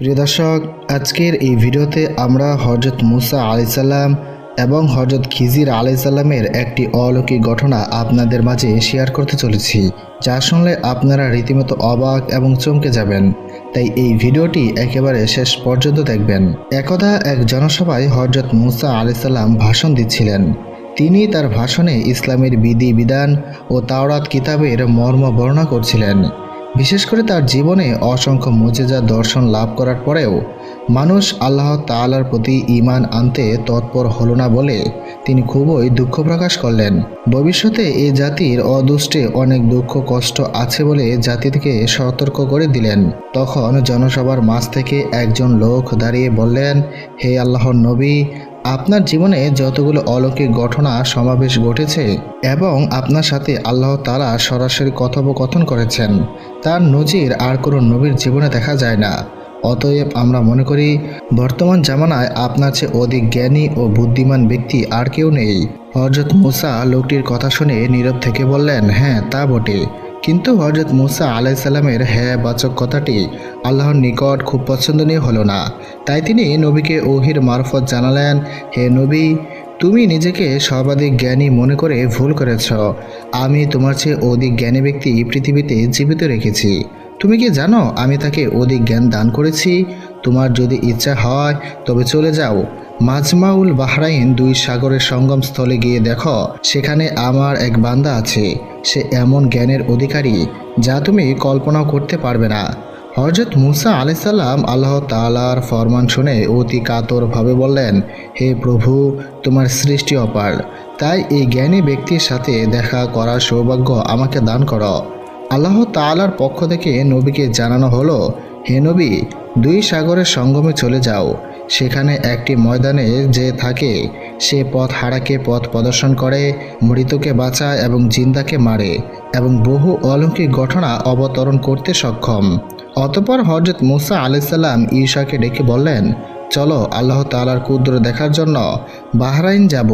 প্রিয় দর্শক, আজকের এই ভিডিওতে আমরা হজরত মুসা আলাইসাল্লাম এবং হজরত খিজির আলাইসাল্লামের একটি অলৌকিক ঘটনা আপনাদের মাঝে শেয়ার করতে চলেছি, যা শুনলে আপনারা রীতিমতো অবাক এবং চমকে যাবেন। তাই এই ভিডিওটি একেবারে শেষ পর্যন্ত দেখবেন। একদা এক জনসভায় হজরত মুসা আলাইসাল্লাম ভাষণ দিচ্ছিলেন। তিনি তার ভাষণে ইসলামের বিধি বিধান ও তাওরাত কিতাবের মর্ম বর্ণনা করছিলেন। বিশেষ করে তার জীবনে অসংখ্য মুজেজা দর্শন লাভ করার পরেও মানুষ আল্লাহ তালার প্রতি ঈমান আনতে তৎপর হলো না বলে তিনি খুবই দুঃখ প্রকাশ করলেন। ভবিষ্যতে এ জাতির অদুষ্টে অনেক দুঃখ কষ্ট আছে বলে জাতিকে সতর্ক করে দিলেন। তখন জনসভার মাঝ থেকে একজন লোক দাঁড়িয়ে বললেন, হে আল্লাহর নবী আপনার জীবনে যতগুলো অলৌকিক ঘটনা সমাবেশ ঘটেছে এবং আপনার সাথে আল্লাহ তালা সরাসরি কথোপকথন করেছেন, তার নজির আর কোনো নবীর জীবনে দেখা যায় না। অতএব আমরা মনে করি, বর্তমান জামানায় আপনার চেয়ে অধিক জ্ঞানী ও বুদ্ধিমান ব্যক্তি আর কেউ নেই। হজরত মুসা লোকটির কথা শুনে নীরব থেকে বললেন হ্যাঁ তা বটে। কিন্তু হজরত মুসা আলাইসাল্লামের হ্যাঁ বাচক কথাটি আল্লাহর নিকট খুব পছন্দনীয় হলো না। তাই তিনি নবীকে ওহির মারফত জানালেন, হে নবী, তুমি নিজেকে সর্বাধিক জ্ঞানী মনে করে ভুল করেছ। আমি তোমার চেয়ে অধিক জ্ঞানী ব্যক্তি পৃথিবীতে জীবিত রেখেছি। তুমি কি জানো আমি তাকে অধিক জ্ঞান দান করেছি? তোমার যদি ইচ্ছা হয় তবে চলে যাও। মাজমাউল বাহরাইন দুই সাগরের সঙ্গম স্থলে গিয়ে দেখো, সেখানে আমার এক বান্দা আছে। সে এমন জ্ঞানের অধিকারী যা তুমি কল্পনাও করতে পারবে না। হজরত মুসা আলাইসাল্লাম আল্লাহ তালার ফরমান শুনে অতি কাতরভাবে বললেন, হে প্রভু, তোমার সৃষ্টি অপার। তাই এই জ্ঞানী ব্যক্তির সাথে দেখা করার সৌভাগ্য আমাকে দান করো। আল্লাহ তালার পক্ষ থেকে নবীকে জানানো হলো, হে নবী, দুই সাগরের সঙ্গমে চলে যাও। সেখানে একটি ময়দানে যে থাকে, সে পথ হারাকে পথ প্রদর্শন করে, মৃতকে বাঁচায় এবং জিন্দাকে মারে এবং বহু অলৌকিক ঘটনা অবতরণ করতে সক্ষম। অতপর হজরত মুসা আলাইসাল্লাম ঈশাকে ডেকে বললেন চলো আল্লাহ তালার কুদ্র দেখার জন্য বাহরাইন যাব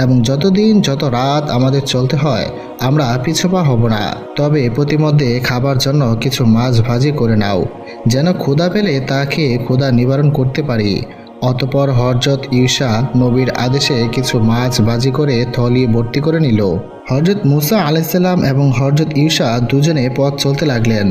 এবং যতদিন যত রাত আমাদের চলতে হয়, আমরা পিছপা হব না। তবে প্রতিমধ্যে খাবার জন্য কিছু মাছ ভাজি করে নাও, যেন ক্ষুধা পেলে তা খেয়ে নিবারণ করতে পারি। অতপর হরজত ইউসা নবীর আদেশে কিছু মাছ ভাজি করে থলি ভর্তি করে নিল। হরজত মুসা আলাইসাল্লাম এবং হরজত ইউসা দুজনে পথ চলতে লাগলেন।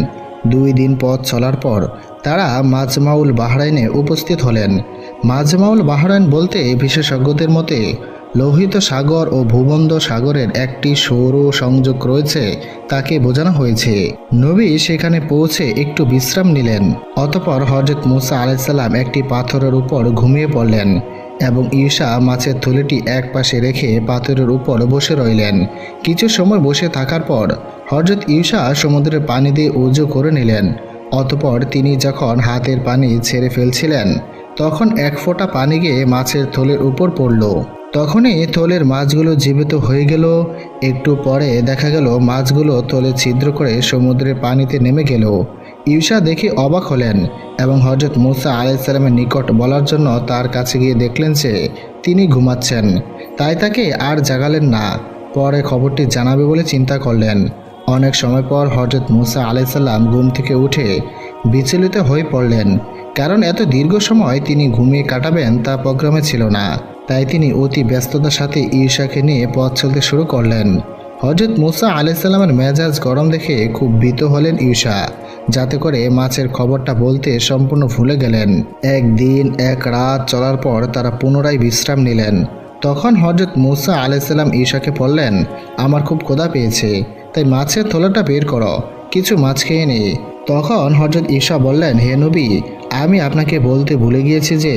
দুই দিন পথ চলার পর তারা মাজমাউল বাহরাইনে উপস্থিত হলেন। মাজমাউল বাহরাইন বলতে বিশেষজ্ঞদের মতে, লোহিত সাগর ও ভূবন্ধ সাগরের একটি সৌর সংযোগ রয়েছে তাকে বোঝানো হয়েছে। নবী সেখানে পৌঁছে একটু বিশ্রাম নিলেন, অতপর হজরত মুসা আলাইসাল্লাম একটি পাথরের উপর ঘুমিয়ে পড়লেন এবং ঈশা মাছের থলিটি এক পাশে রেখে পাথরের উপর বসে রইলেন। কিছু সময় বসে থাকার পর হজরত ঈশা সমুদ্রের পানি দিয়ে উজু করে নিলেন। অতপর তিনি যখন হাতের পানি ছেড়ে ফেলছিলেন, তখন এক ফোঁটা পানি গিয়ে মাছের থলের উপর পড়ল। তখনই থলের মাছগুলো জীবিত হয়ে গেল। একটু পরে দেখা গেল, মাছগুলো থলে ছিদ্র করে সমুদ্রের পানিতে নেমে গেল। ইউসা দেখে অবাক হলেন এবং হজরত মুসা আলাইসাল্লামের নিকট বলার জন্য তার কাছে গিয়ে দেখলেন যে, তিনি ঘুমাচ্ছেন। তাই তাকে আর জাগালেন না। পরে খবরটি জানাবে বলে চিন্তা করলেন। অনেক সময় পর হজরত মুসা আলাইসাল্লাম ঘুম থেকে উঠে বিচলিত হয়ে পড়লেন। কারণ এত দীর্ঘ সময় তিনি ঘুমিয়ে কাটাবেন তা প্রোগ্রামে ছিল না। তাই তিনি অতি ব্যস্ততার সাথে ঈর্ষাকে নিয়ে পথ চলতে শুরু করলেন। হজরত মুসা আলাইসাল্লামের মেজাজ গরম দেখে খুব ভীত হলেন ঈশা, যাতে করে মাছের খবরটা বলতে সম্পূর্ণ ভুলে গেলেন। একদিন, এক রাত চলার পর তারা পুনরায় বিশ্রাম নিলেন। তখন হজরত মুসা আলাইসাল্লাম ঈশাকে বললেন, আমার খুব ক্ষুধা পেয়েছে। তাই মাছের থলাটা বের করো, কিছু মাছ খেয়ে নেই তখন হজরত ঈশা বললেন, হে নবী, আমি আপনাকে বলতে ভুলে গিয়েছি যে,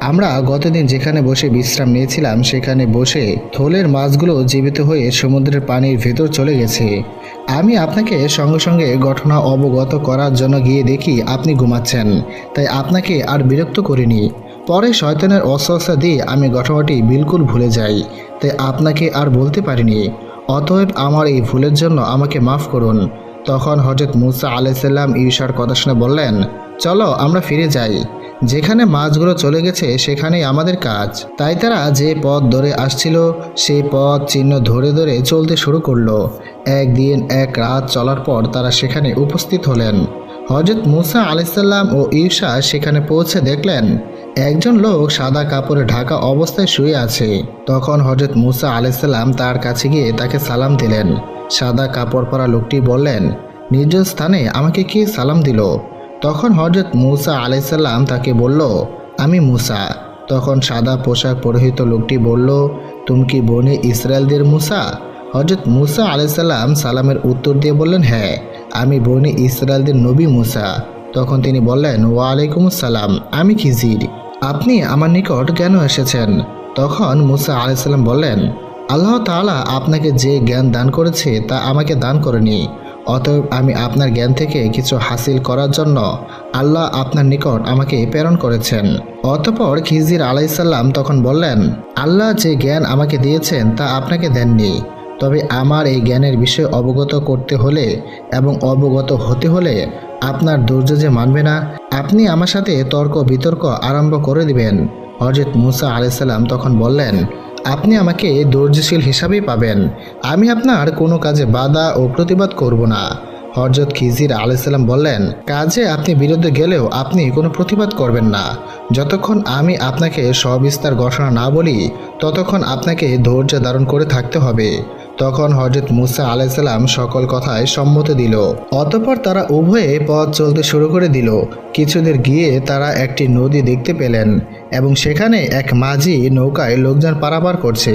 আমরা গতদিন যেখানে বসে বিশ্রাম নিয়েছিলাম, সেখানে বসে থলের মাছগুলো জীবিত হয়ে সমুদ্রের পানির ভেতর চলে গেছে। আমি আপনাকে সঙ্গে সঙ্গে ঘটনা অবগত করার জন্য গিয়ে দেখি আপনি ঘুমাচ্ছেন, তাই আপনাকে আর বিরক্ত করিনি। পরে শয়তানের অস্বস্থা দিয়ে আমি ঘটনাটি বিলকুল ভুলে যাই, তাই আপনাকে আর বলতে পারিনি। অতএব আমার এই ভুলের জন্য আমাকে মাফ করুন। তখন হজরত মুসা আলাইসাল্লাম ঈশার কথা শুনে বললেন, চলো, আমরা ফিরে যাই। যেখানে মাছগুলো চলে গেছে, সেখানেই আমাদের কাজ। তাই তারা যে পথ ধরে আসছিল, সেই পথ চিহ্ন ধরে ধরে চলতে শুরু করল। একদিন এক রাত চলার পর তারা সেখানে উপস্থিত হলেন। হজরত মুসা আলাইসাল্লাম ও ঈশা সেখানে পৌঁছে দেখলেন। একজন লোক সাদা কাপড়ে ঢাকা অবস্থায় শুয়ে আছে। তখন হজরত মুসা আলাইসাল্লাম তার কাছে গিয়ে তাকে সালাম দিলেন। সাদা কাপড় পরা লোকটি বললেন, নিজ স্থানে আমাকে কে সালাম দিল? তখন হজরত মুসা আলাইসাল্লাম তাকে বলল, আমি মুসা। তখন সাদা পোশাক পরিহিত লোকটি বলল, তুমি কি বনে ইসরায়েলদের মুসা? হজরত মুসা আলাইসাল্লাম সালামের উত্তর দিয়ে বললেন হ্যাঁ আমি বনে ইসরায়েলদের নবী মুসা। তখন তিনি বললেন, ওয়ালাইকুম আসসালাম, আমি খিজির। আপনি আমার নিকট কেন এসেছেন? তখন মুসা আলাইসাল্লাম বললেন, আল্লাহ তাআলা আপনাকে যে জ্ঞান দান করেছে তা আমাকে দান করেনি, অতএব আমি আপনার জ্ঞান থেকে কিছু হাসিল করার জন্য আল্লাহ আপনার নিকট আমাকে প্রেরণ করেছেন। অতপর খিজির আলাইসাল্লাম তখন বললেন, আল্লাহ যে জ্ঞান আমাকে দিয়েছেন তা আপনাকে দেননি, তবে আমার এই জ্ঞানের বিষয়ে অবগত করতে হলে এবং অবগত হতে হলে আপনার ধৈর্য যে মানবে না, আপনি আমার সাথে তর্ক বিতর্ক আরম্ভ করে দিবেন। হজরত মুসা আলাইসাল্লাম তখন বললেন, আপনি আমাকে ধৈর্যশীল হিসাবেই পাবেন। আমি আপনার কোনো কাজে বাধা ও প্রতিবাদ করব না। হরজত খিজির আলাইসাল্লাম বললেন, কাজে আপনি বিরুদ্ধে গেলেও আপনি কোনো প্রতিবাদ করবেন না। যতক্ষণ আমি আপনাকে সবিস্তার ঘোষণা না বলি, ততক্ষণ আপনাকে ধৈর্য ধারণ করে থাকতে হবে। তখন হজরত মুসা আলাইসাল্লাম সকল কথায় সম্মতি দিল। অতপর তারা উভয়ে পথ চলতে শুরু করে দিল। কিছুদের গিয়ে তারা একটি নদী দেখতে পেলেন এবং সেখানে এক মাঝি নৌকায় লোকজন পারাপার করছে।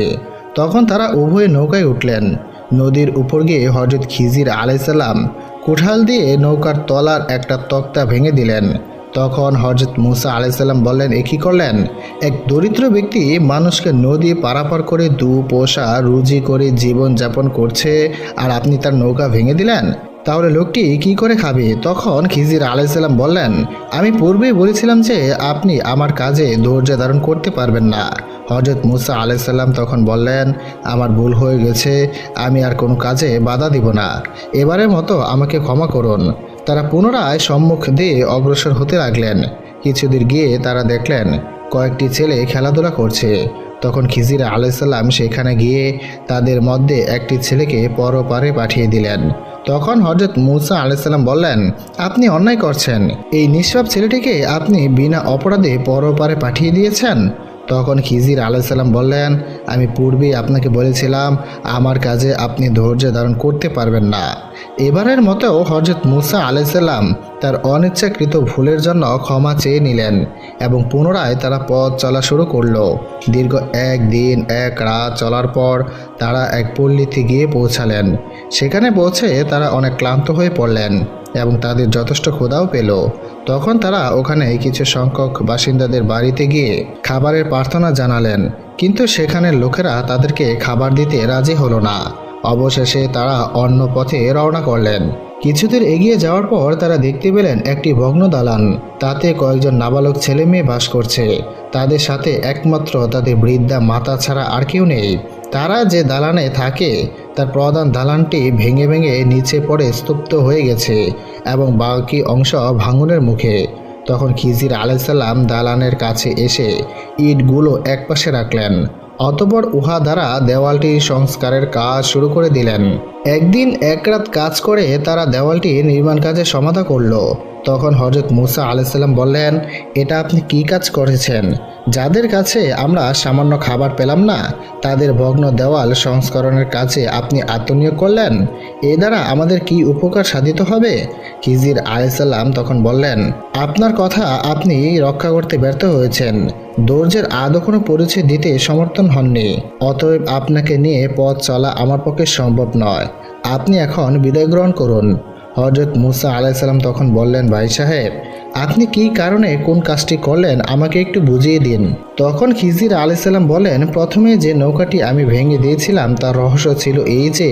তখন তারা উভয়ে নৌকায় উঠলেন। নদীর উপর গিয়ে হজরত খিজির আলাইসাল্লাম কুঠাল দিয়ে নৌকার তলার একটা তক্তা ভেঙে দিলেন। তখন হজরত মুসা আলাইসাল্লাম বললেন, এ কী করলেন? এক দরিদ্র ব্যক্তি মানুষকে নদী পারাপার করে দু পোষা রুজি করে জীবন যাপন করছে আর আপনি তার নৌকা ভেঙে দিলেন? তাহলে লোকটি কি করে খাবে? তখন খিজির আলাইসাল্লাম বললেন, আমি পূর্বেই বলেছিলাম যে আপনি আমার কাজে ধৈর্য ধারণ করতে পারবেন না। হজরত মুসা আলাইসাল্লাম তখন বললেন, আমার ভুল হয়ে গেছে, আমি আর কোনো কাজে বাধা দিব না। এবারের মতো আমাকে ক্ষমা করুন। তারা পুনরায় সম্মুখ দিয়ে অগ্রসর হতে লাগলেন। কিছুদূর গিয়ে তারা দেখলেন, কয়েকটি ছেলে খেলাধুলা করছে। তখন খিজির আলাইসাল্লাম সেখানে গিয়ে তাদের মধ্যে একটি ছেলেকে পরপারে পাঠিয়ে দিলেন। তখন হজরত মুসা আলাইসাল্লাম বললেন, আপনি অন্যায় করছেন। এই নিষ্পাপ ছেলেটিকে আপনি বিনা অপরাধে পরপারে পাঠিয়ে দিয়েছেন? তখন খিজির আলাইসাল্লাম বললেন, আমি পূর্বেই আপনাকে বলেছিলাম, আমার কাজে আপনি ধৈর্য ধারণ করতে পারবেন না। এবারের মতো হজরত মুসা আলাইসাল্লাম তার অনিচ্ছাকৃত ভুলের জন্য ক্ষমা চেয়ে নিলেন এবং পুনরায় তারা পথ চলা শুরু করল। দীর্ঘ এক দিন, এক রাত চলার পর তারা এক পল্লীতে গিয়ে পৌঁছালেন। সেখানে পৌঁছে তারা অনেক ক্লান্ত হয়ে পড়লেন এবং তাদের যথেষ্ট ক্ষুধাও পেল। তখন তারা ওখানে কিছু সংখ্যক বাসিন্দাদের বাড়িতে গিয়ে খাবারের প্রার্থনা জানালেন। কিন্তু সেখানের লোকেরা তাদেরকে খাবার দিতে রাজি হলো না। অবশেষে তারা অন্য পথে রওনা করলেন। কিছুদূর এগিয়ে যাওয়ার পর তারা দেখতে পেলেন একটি ভগ্ন দালান। তাতে কয়েকজন নাবালক ছেলে মেয়ে বাস করছে। তাদের সাথে একমাত্র তাদের বৃদ্ধা মাতা ছাড়া আর কেউ নেই। তারা যে দালানে থাকে, তার প্রধান দালানটি ভেঙে ভেঙে নিচে পড়ে স্তব্ধ হয়ে গেছে এবং বাকি অংশ ভাঙনের মুখে। তখন খিজির আলাইসাল্লাম দালানের কাছে এসে ইটগুলো একপাশে রাখলেন, অতপর উহা দ্বারা দেওয়ালটি সংস্কারের কাজ শুরু করে দিলেন। একদিন এক রাত কাজ করে তারা দেওয়ালটি নির্মাণ কাজে সমাধা করল। তখন হজরত মুসা আলাইসাল্লাম বললেন, এটা আপনি কি কাজ করেছেন? যাদের কাছে আমরা সামান্য খাবার পেলাম না, তাদের ভগ্ন দেওয়াল সংস্করণের কাছে আপনি আত্মনিয়োগ করলেন? এ দ্বারা আমাদের কি উপকার সাধিত হবে? খিজির আলাইসাল্লাম তখন বললেন, আপনার কথা আপনি রক্ষা করতে ব্যর্থ হয়েছেন। দৌর্যের আদৌ কোনো পরিচয় দিতে সমর্থন হননি। অতএব আপনাকে নিয়ে পথ চলা আমার পক্ষে সম্ভব নয়। আপনি এখন বিদায় গ্রহণ করুন। হজরত মুসা আলাইসাল্লাম তখন বললেন, ভাই সাহেব, আপনি কি কারণে কোন কাজটি করলেন? আমাকে একটু বুঝিয়ে দিন। তখন খিজির আলাইসাল্লাম বলেন, প্রথমে যে নৌকাটি আমি ভেঙে দিয়েছিলাম, তার রহস্য ছিল এই যে,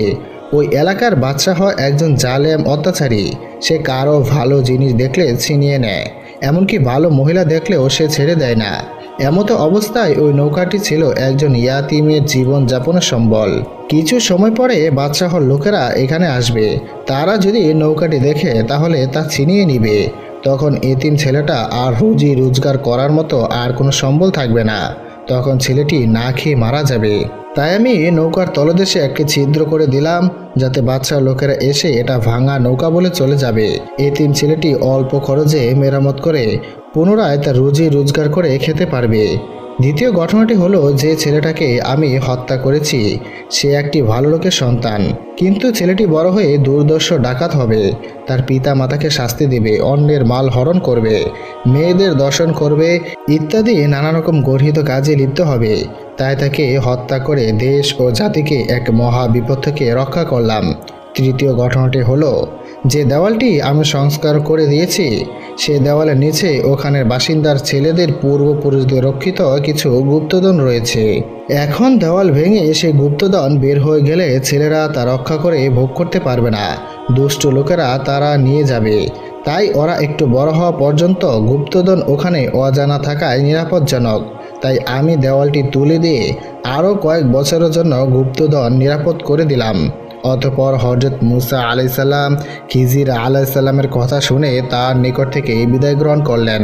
ওই এলাকার বাচ্চা হওয়া একজন জালেম অত্যাচারী। সে কারও ভালো জিনিস দেখলে ছিনিয়ে নেয়, এমনকি ভালো মহিলা দেখলেও সে ছেড়ে দেয় না। এমতো অবস্থায় ওই নৌকাটি ছিল একজন ইয়াতিমের জীবন যাপনের সম্বল। কিছু সময় পরে হল লোকেরা এখানে আসবে। তারা যদি নৌকাটি দেখে, তাহলে তা ছিনিয়ে নিবে। তখন এতিম ছেলেটা আর রুজি রোজগার করার মতো আর কোনো সম্বল থাকবে না। তখন ছেলেটি না খেয়ে মারা যাবে। তাই আমি নৌকার তলদেশে একটি ছিদ্র করে দিলাম, যাতে বাচ্চা লোকেরা এসে এটা ভাঙা নৌকা বলে চলে যাবে। এতিম ছেলেটি অল্প খরচে মেরামত করে পুনরায় তার রুজি রোজগার করে খেতে পারবে। দ্বিতীয় ঘটনাটি হলো যে ছেলেটাকে আমি হত্যা করেছি। সে একটি ভালো লোকের সন্তান। কিন্তু ছেলেটি বড় হয়ে দুর্দর্শ ডাকাত হবে। তার পিতা মাতাকে শাস্তি দেবে, অন্যের মাল হরণ করবে, মেয়েদের দর্শন করবে ইত্যাদি নানা রকম গর্হিত কাজে লিপ্ত হবে। তাই তাকে হত্যা করে দেশ ও জাতিকে এক মহা বিপদ থেকে রক্ষা করলাম। তৃতীয় ঘটনাটি হলো যে দেওয়ালটি আমি সংস্কার করে দিয়েছি, সে দেওয়ালের নিচে ওখানের বাসিন্দার ছেলেদের পূর্বপুরুষদের রক্ষিত কিছু গুপ্তধন রয়েছে। এখন দেওয়াল ভেঙে সে গুপ্তধন বের হয়ে গেলে ছেলেরা তা রক্ষা করে ভোগ করতে পারবে না। দুষ্ট লোকেরা তারা নিয়ে যাবে। তাই ওরা একটু বড় হওয়া পর্যন্ত গুপ্তধন ওখানে অজানা থাকায় নিরাপদজনক। তাই আমি দেওয়ালটি তুলে দিয়ে আরও কয়েক বছরের জন্য গুপ্তধন নিরাপদ করে দিলাম। অতপর হজরত মুসা আলাইসাল্লাম খিজির আলাইসাল্লামের কথা শুনে তার নিকট থেকে বিদায় গ্রহণ করলেন।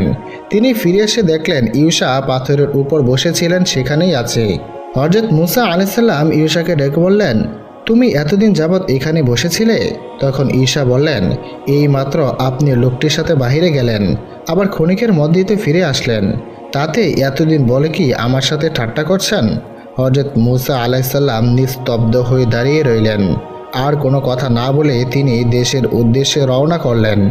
তিনি ফিরে এসে দেখলেন ইউসা পাথরের উপর বসেছিলেন, সেখানেই আছে। হজরত মুসা আলাইসাল্লাম ইউসাকে ডেকে বললেন, তুমি এতদিন যাবৎ এখানে বসেছিলে? তখন ঈশা বললেন এই মাত্র আপনি লোকটির সাথে বাহিরে গেলেন, আবার ক্ষণিকের মধ্যেই ফিরে আসলেন। তাতে এতদিন বলে কি আমার সাথে ঠাট্টা করছেন? হজরত মুসা আলাইসাল্লাম নিস্তব্ধ হয়ে দাঁড়িয়ে রইলেন। আর কোনো কথা না বলে তিনি দেশের উদ্দেশ্যে রওনা করলেন।